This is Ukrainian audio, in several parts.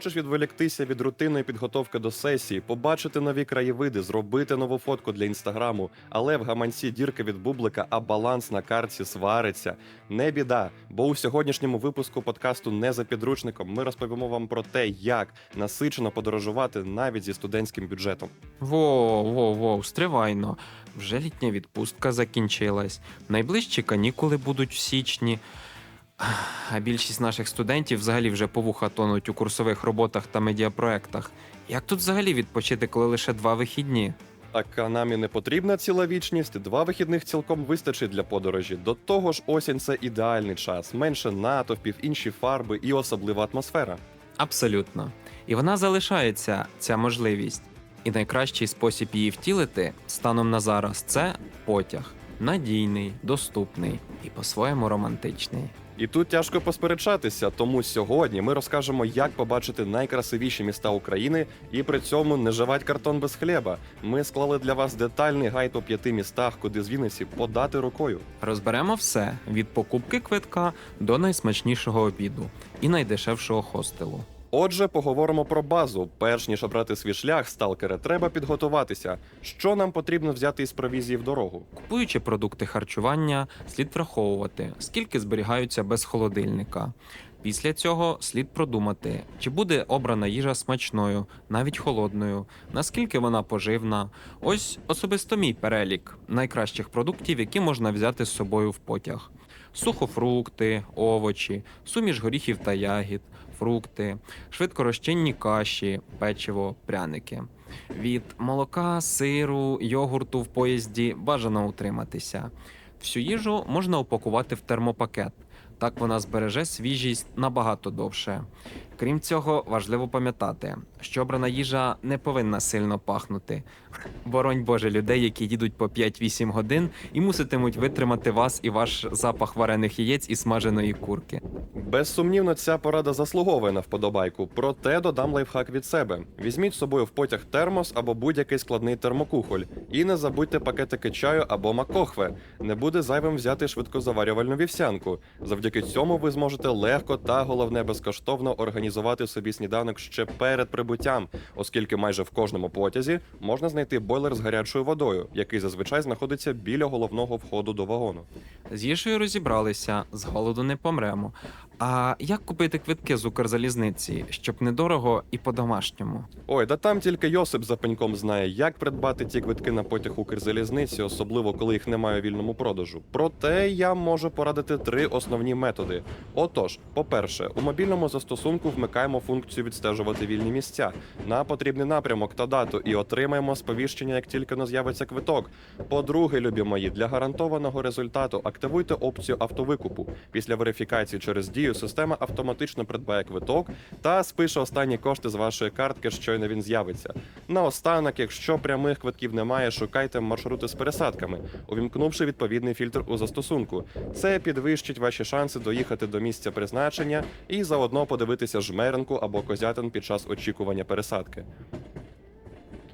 Хочеш відволіктися від рутинної підготовки до сесії, побачити нові краєвиди, зробити нову фотку для інстаграму, але в гаманці дірка від бублика, а баланс на карті свариться. Не біда, бо у сьогоднішньому випуску подкасту не за підручником ми розповімо вам про те, як насичено подорожувати навіть зі студентським бюджетом. Воу, воу, воу, стривайно. Вже літня відпустка закінчилась. Найближчі канікули будуть в січні. А більшість наших студентів взагалі вже по вуха тонуть у курсових роботах та медіапроектах. Як тут взагалі відпочити, коли лише два вихідні? Так а нам і не потрібна ціла вічність. Два вихідних цілком вистачить для подорожі. До того ж, осінь це ідеальний час, менше натовпів, інші фарби і особлива атмосфера. Абсолютно. І вона залишається, ця можливість. І найкращий спосіб її втілити станом на зараз це потяг. Надійний, доступний і по-своєму романтичний. І тут тяжко посперечатися, тому сьогодні ми розкажемо, як побачити найкрасивіші міста України і при цьому не жевать картон без хліба. Ми склали для вас детальний гайд по п'яти містах, куди з Вінниці подати рукою. Розберемо все від покупки квитка до найсмачнішого обіду і найдешевшого хостелу. Отже, поговоримо про базу. Перш ніж обрати свій шлях, сталкери, треба підготуватися. Що нам потрібно взяти із провізії в дорогу? Купуючи продукти харчування, слід враховувати, скільки зберігаються без холодильника. Після цього слід продумати, чи буде обрана їжа смачною, навіть холодною, наскільки вона поживна. Ось особисто мій перелік найкращих продуктів, які можна взяти з собою в потяг: сухофрукти, овочі, суміш горіхів та ягід, фрукти, швидкорозчинні каші, печиво, пряники. Від молока, сиру, йогурту в поїзді бажано утриматися. Всю їжу можна упакувати в термопакет. Так вона збереже свіжість набагато довше. Крім цього, важливо пам'ятати, що обрана їжа не повинна сильно пахнути. Боронь Боже, людей, які їдуть по 5-8 годин і муситимуть витримати вас і ваш запах варених яєць і смаженої курки. Безсумнівно, ця порада заслуговує на вподобайку, проте додам лайфхак від себе. Візьміть з собою в потяг термос або будь-який складний термокухоль. І не забудьте пакетики чаю або макохве. Не буде зайвим взяти швидкозаварювальну вівсянку. Завдяки цьому ви зможете легко та головне безкоштовно організувати собі сніданок ще перед прибуттям, оскільки майже в кожному потязі можна знайти бойлер з гарячою водою, який зазвичай знаходиться біля головного входу до вагону. З їжею розібралися, з голоду не помремо. А як купити квитки з Укрзалізниці, щоб недорого і по-домашньому? Ой, да там тільки Йосип за пеньком знає, як придбати ті квитки на потяг Укрзалізниці, особливо коли їх немає у вільному продажу. Проте я можу порадити три основні методи. Отож, по-перше, у мобільному застосунку вмикаємо функцію відстежувати вільні місця на потрібний напрямок та дату і отримаємо сповіщення, як тільки не з'явиться квиток. По-друге, любі мої, для гарантованого результату активуйте опцію автовикупу. Після верифікації через дію система автоматично придбає квиток та спише останні кошти з вашої картки, щойно він з'явиться. Наостанок, якщо прямих квитків немає, шукайте маршрути з пересадками, увімкнувши відповідний фільтр у застосунку. Це підвищить ваші шанси доїхати до місця призначення і заодно подивитися жмеренку або козятин під час очікування пересадки.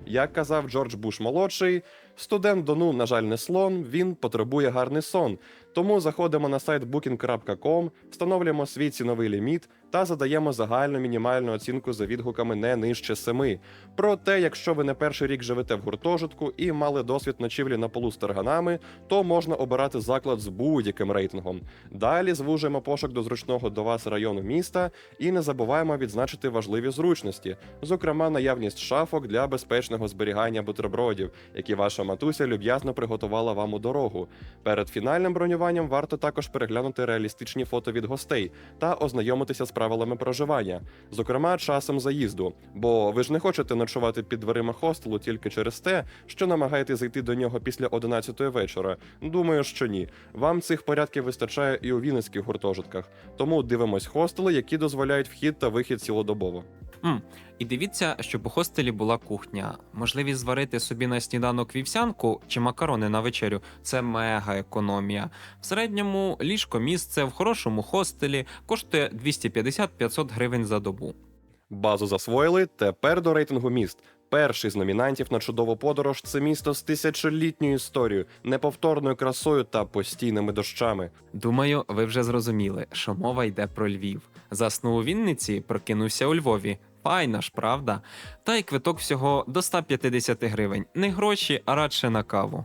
Як казав Джордж Буш молодший, студент Дону, на жаль, не слон, він потребує гарний сон. Тому заходимо на сайт booking.com, встановлюємо свій ціновий ліміт та задаємо загальну мінімальну оцінку за відгуками не нижче 7. Проте, якщо ви не перший рік живете в гуртожитку і мали досвід ночівлі на полу з тарганами, то можна обирати заклад з будь-яким рейтингом. Далі звужуємо пошук до зручного до вас району міста і не забуваємо відзначити важливі зручності, зокрема наявність шафок для безпечного зберігання бутербродів, які ваша матуся люб'язно приготувала вам у дорогу. Перед фінальним бронюванням варто також переглянути реалістичні фото від гостей та ознайомитися з правилами проживання, зокрема часом заїзду. Бо ви ж не хочете ночувати під дверима хостелу тільки через те, що намагаєтесь зайти до нього після 11 вечора. Думаю, що ні. Вам цих порядків вистачає і у вінницьких гуртожитках. Тому дивимось хостели, які дозволяють вхід та вихід цілодобово. М, І дивіться, щоб у хостелі була кухня. Можливість зварити собі на сніданок вівсянку чи макарони на вечерю це мега економія. В середньому ліжко місце в хорошому хостелі коштує 250-500 гривень за добу. Базу засвоїли. Тепер до рейтингу міст. Перший з номінантів на чудову подорож це місто з тисячолітньою історією, неповторною красою та постійними дощами. Думаю, ви вже зрозуміли, що мова йде про Львів. Заснув у Вінниці, прокинувся у Львові. Файно ж, правда? Та й квиток всього до 150 гривень. Не гроші, а радше на каву.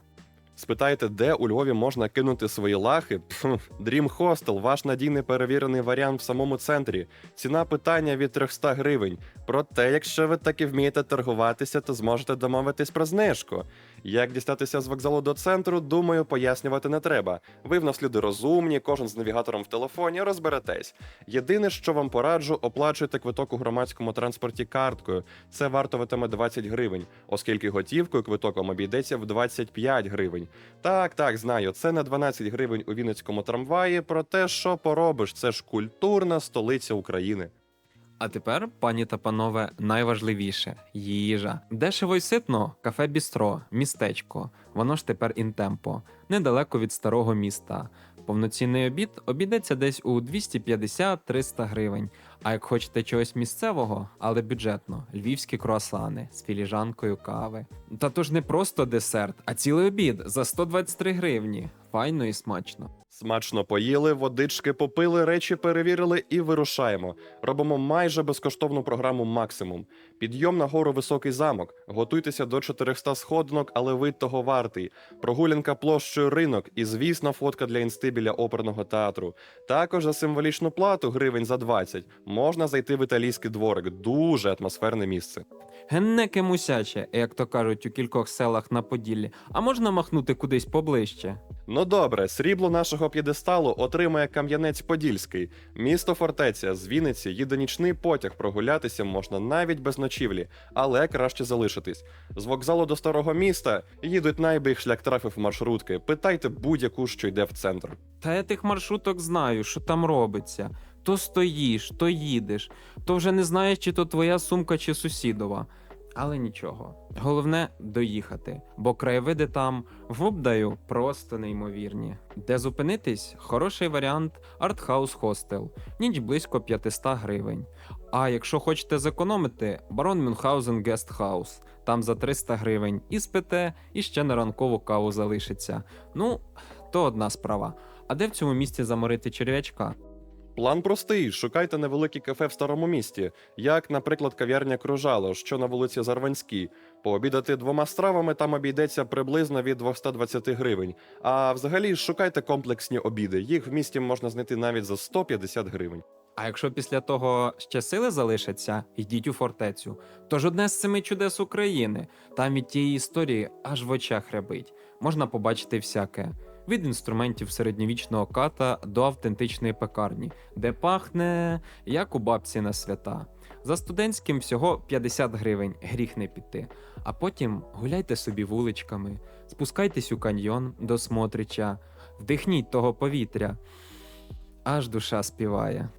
Спитаєте, де у Львові можна кинути свої лахи? Пф, Dream Hostel – ваш надійний перевірений варіант в самому центрі. Ціна питання від 300 гривень. Проте, якщо ви таки вмієте торгуватися, то зможете домовитись про знижку. Як дістатися з вокзалу до центру, думаю, пояснювати не треба. Ви в нас люди розумні, кожен з навігатором в телефоні, розберетесь. Єдине, що вам пораджу, оплачуйте квиток у громадському транспорті карткою. Це вартуватиме 20 гривень, оскільки готівкою квиток вам обійдеться в 25 гривень. Так, так, знаю, це на 12 гривень у Вінницькому трамваї, проте що поробиш, це ж культурна столиця України. А тепер, пані та панове, найважливіше їжа. Дешево й ситно, кафе Бістро, містечко. Воно ж тепер інтемпо, недалеко від старого міста. Повноцінний обід обійдеться десь у 250-300 гривень. А як хочете чогось місцевого, але бюджетно, львівські круасани з філіжанкою кави. Та то ж не просто десерт, а цілий обід за 123 гривні. Файно і смачно. Смачно поїли, водички попили, речі перевірили і вирушаємо. Робимо майже безкоштовну програму Максимум. Підйом на гору високий замок. Готуйтеся до 400 сходинок, але вид того вартий. Прогулянка площею ринок і, звісно, фотка для інсти біля оперного театру. Також за символічну плату гривень за 20 можна зайти в італійський дворик. Дуже атмосферне місце. Геннеке мусяче, як то кажуть у кількох селах на Поділлі, а можна махнути кудись поближче. Ну добре, срібло нашого п'єдесталу отримає Кам'янець-Подільський. Місто фортеця з Вінниці їде нічний потяг. Прогулятися можна навіть без ночівлі, але краще залишитись. З вокзалу до старого міста їдуть найбіг шлях трафів маршрутки. Питайте будь-яку, що йде в центр. Та я тих маршруток знаю, що там робиться. То стоїш, то їдеш, то вже не знаєш, чи то твоя сумка, чи сусідова. Але нічого. Головне доїхати, бо краєвиди там в обдаю просто неймовірні. Де зупинитись? Хороший варіант артхаус хостел, ніч близько 500 гривень. А якщо хочете зекономити, барон Мюнхгаузен Гестхаус. Там за 300 гривень і спите, і ще на ранкову каву залишиться. Ну, то одна справа. А де в цьому місці заморити черв'ячка? План простий: шукайте невеликі кафе в старому місті, як, наприклад, кав'ярня Кружало, що на вулиці Зарванській. Пообідати двома стравами там обійдеться приблизно від 220 гривень. А взагалі шукайте комплексні обіди. Їх в місті можна знайти навіть за 150 гривень. А якщо після того ще сили залишаться, йдіть у фортецю. Тож одне з семи чудес України. Там від тієї історії аж в очах рябить. Можна побачити всяке. Від інструментів середньовічного ката до автентичної пекарні, де пахне як у бабці на свята. За студентським всього 50 гривень, гріх не піти. А потім гуляйте собі вуличками, спускайтесь у каньйон до Смотрича, вдихніть того повітря. Аж душа співає.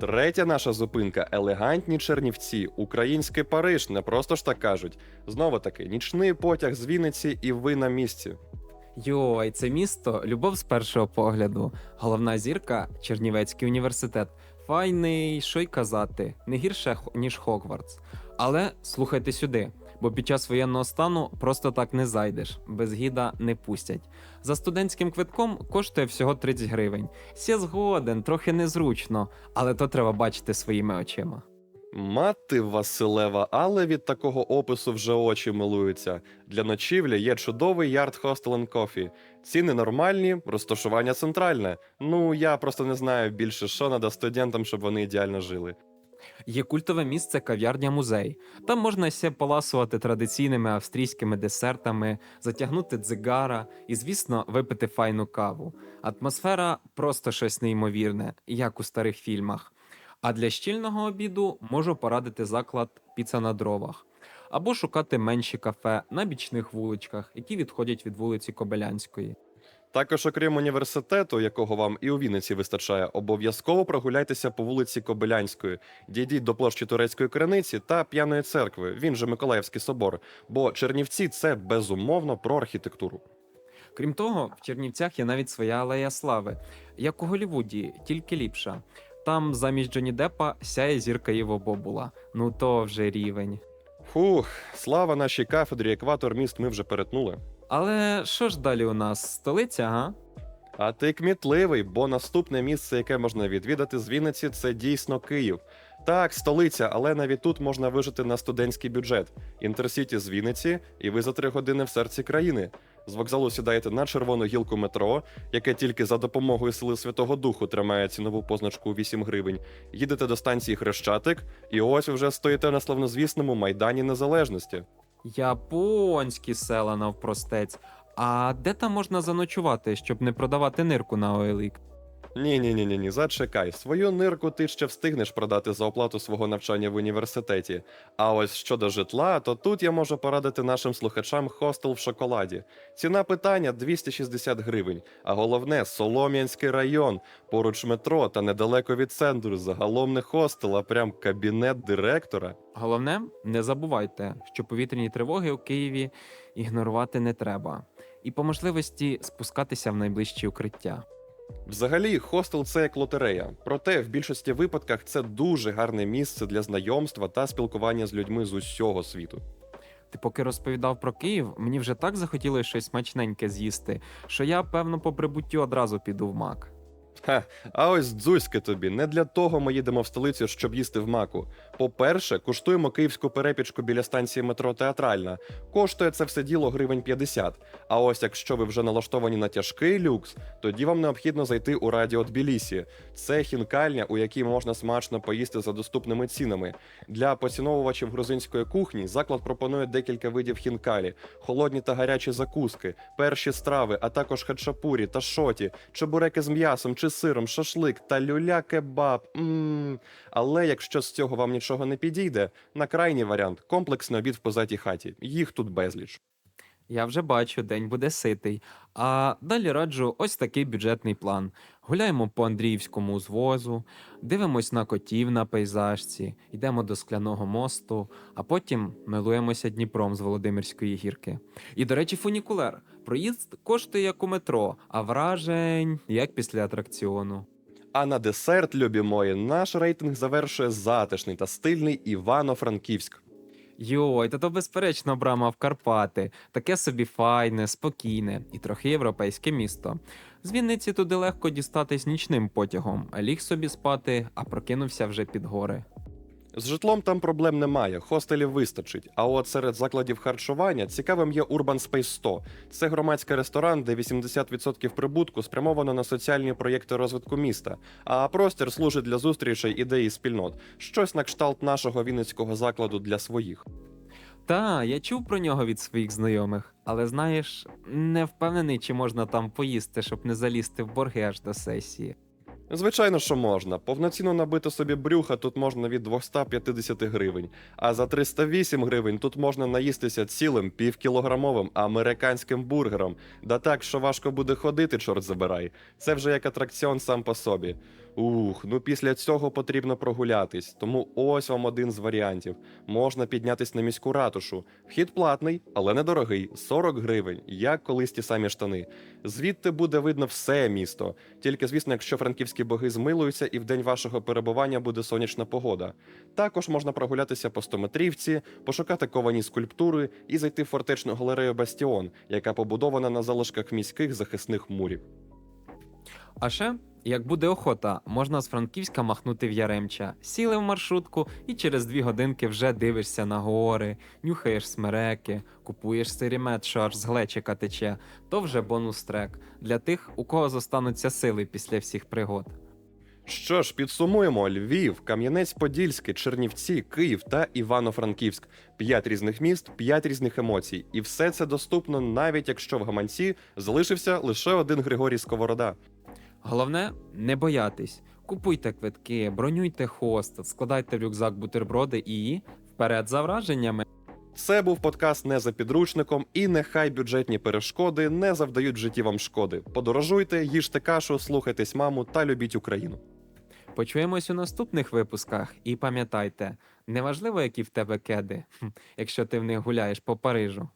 Третя наша зупинка елегантні Чернівці, український Париж, не просто ж так кажуть. Знову таки, нічний потяг з Вінниці і ви на місці. Йой, це місто любов з першого погляду. Головна зірка Чернівецький університет. Файний, що й казати, не гірше ніж Хогвартс. Але слухайте сюди, бо під час воєнного стану просто так не зайдеш, без гіда не пустять. За студентським квитком коштує всього 30 гривень. Сє згоден, трохи незручно, але то треба бачити своїми очима. Мати Василева, але від такого опису вже очі милуються. Для ночівлі є чудовий ярд Hostel and Coffee. Ціни нормальні, розташування центральне. Ну я просто не знаю більше, що надо студентам, щоб вони ідеально жили. Є культове місце кав'ярня музей. Там можна ще поласувати традиційними австрійськими десертами, затягнути дзигара і, звісно, випити файну каву. Атмосфера просто щось неймовірне, як у старих фільмах. А для щільного обіду можу порадити заклад піца на дровах. Або шукати менші кафе на бічних вуличках, які відходять від вулиці Кобилянської. Також, окрім університету, якого вам і у Вінниці вистачає, обов'язково прогуляйтеся по вулиці Кобилянської, дійдіть до площі турецької криниці та п'яної церкви. Він же Миколаївський собор. Бо Чернівці це безумовно про архітектуру. Крім того, в Чернівцях є навіть своя алея слави, як у Голлівуді, тільки ліпша. Там замість Джоні Деппа сяє зірка Іво Бобула. Ну то вже рівень. Фух, слава нашій кафедрі, екватор міст ми вже перетнули. Але що ж далі у нас? Столиця, га? А ти кмітливий, бо наступне місце, яке можна відвідати з Вінниці, це дійсно Київ. Так, столиця, але навіть тут можна вижити на студентський бюджет. Інтерсіті з Вінниці, і ви за три години в серці країни. З вокзалу сідаєте на червону гілку метро, яке тільки за допомогою сили Святого Духу тримає цінову позначку у 8 гривень. Їдете до станції Хрещатик, і ось вже стоїте на славнозвісному Майдані Незалежності. Японські села навпростець. А де там можна заночувати, щоб не продавати нирку на OLX? Ні, ні, ні, ні, ні, зачекай. Свою нирку ти ще встигнеш продати за оплату свого навчання в університеті. А ось щодо житла, то тут я можу порадити нашим слухачам хостел в шоколаді. Ціна питання 260 гривень. А головне Солом'янський район, поруч метро та недалеко від центру. Загалом не хостел, а прям кабінет директора. Головне, не забувайте, що повітряні тривоги у Києві ігнорувати не треба. І по можливості спускатися в найближчі укриття. Взагалі, хостел це як лотерея. Проте в більшості випадках це дуже гарне місце для знайомства та спілкування з людьми з усього світу. Ти поки розповідав про Київ, мені вже так захотілося щось смачненьке з'їсти, що я, певно, по прибуттю одразу піду в мак. Ха, а ось дзузьки тобі. Не для того ми їдемо в столицю, щоб їсти в маку. По-перше, куштуємо київську перепічку біля станції метро Театральна. Коштує це все діло гривень 50. А ось якщо ви вже налаштовані на тяжкий люкс, тоді вам необхідно зайти у радіо Тбілісі. Це хінкальня, у якій можна смачно поїсти за доступними цінами. Для поціновувачів грузинської кухні заклад пропонує декілька видів хінкалі, холодні та гарячі закуски, перші страви, а також хачапурі та шоті, чебуреки з м'ясом чи сиром, шашлик та люля-кебаб. Але якщо з цього вам нічого не підійде, на крайній варіант комплексний обід в позатій хаті. Їх тут безліч. Я вже бачу, день буде ситий. А далі раджу ось такий бюджетний план. Гуляємо по Андріївському узвозу, дивимось на котів на пейзажці, йдемо до скляного мосту, а потім милуємося Дніпром з Володимирської гірки. І, до речі, фунікулер. Проїзд коштує як у метро, а вражень як після атракціону. А на десерт, любі мої, наш рейтинг завершує затишний та стильний Івано-Франківськ. Йой, та то безперечно брама в Карпати. Таке собі файне, спокійне і трохи європейське місто. З Вінниці туди легко дістатись нічним потягом, а ліг собі спати, а прокинувся вже під гори. З житлом там проблем немає, хостелів вистачить. А от серед закладів харчування цікавим є Urban Space 100. Це громадський ресторан, де 80% прибутку спрямовано на соціальні проєкти розвитку міста, а простір служить для зустрічей ідей і спільнот. Щось на кшталт нашого вінницького закладу для своїх. Та, я чув про нього від своїх знайомих, але знаєш, не впевнений, чи можна там поїсти, щоб не залізти в борги аж до сесії. Звичайно, що можна. Повноцінно набити собі брюха тут можна від 250 гривень, а за 308 гривень тут можна наїстися цілим півкілограмовим американським бургером. Да так, що важко буде ходити, чорт забирай. Це вже як атракціон сам по собі. Ух, ну після цього потрібно прогулятись. Тому ось вам один з варіантів. Можна піднятись на міську ратушу. Вхід платний, але недорогий 40 гривень, як колись ті самі штани. Звідти буде видно все місто. Тільки, звісно, якщо франківські боги змилуються і в день вашого перебування буде сонячна погода. Також можна прогулятися по стометрівці, пошукати ковані скульптури і зайти в фортечну галерею Бастіон, яка побудована на залишках міських захисних мурів. А ще, як буде охота, можна з Франківська махнути в Яремча. Сіли в маршрутку і через дві годинки вже дивишся на гори, нюхаєш смереки, купуєш сирімет, що аж з глечика тече. То вже бонус трек для тих, у кого зостануться сили після всіх пригод. Що ж, підсумуємо: Львів, Кам'янець-Подільський, Чернівці, Київ та Івано-Франківськ. П'ять різних міст, п'ять різних емоцій. І все це доступно, навіть якщо в гаманці залишився лише один Григорій Сковорода. Головне не боятись. Купуйте квитки, бронюйте хост, складайте в рюкзак бутерброди і вперед за враженнями. Це був подкаст не за підручником, і нехай бюджетні перешкоди не завдають в житті вам шкоди. Подорожуйте, їжте кашу, слухайтесь маму та любіть Україну. Почуємось у наступних випусках і пам'ятайте, неважливо, які в тебе кеди, якщо ти в них гуляєш по Парижу.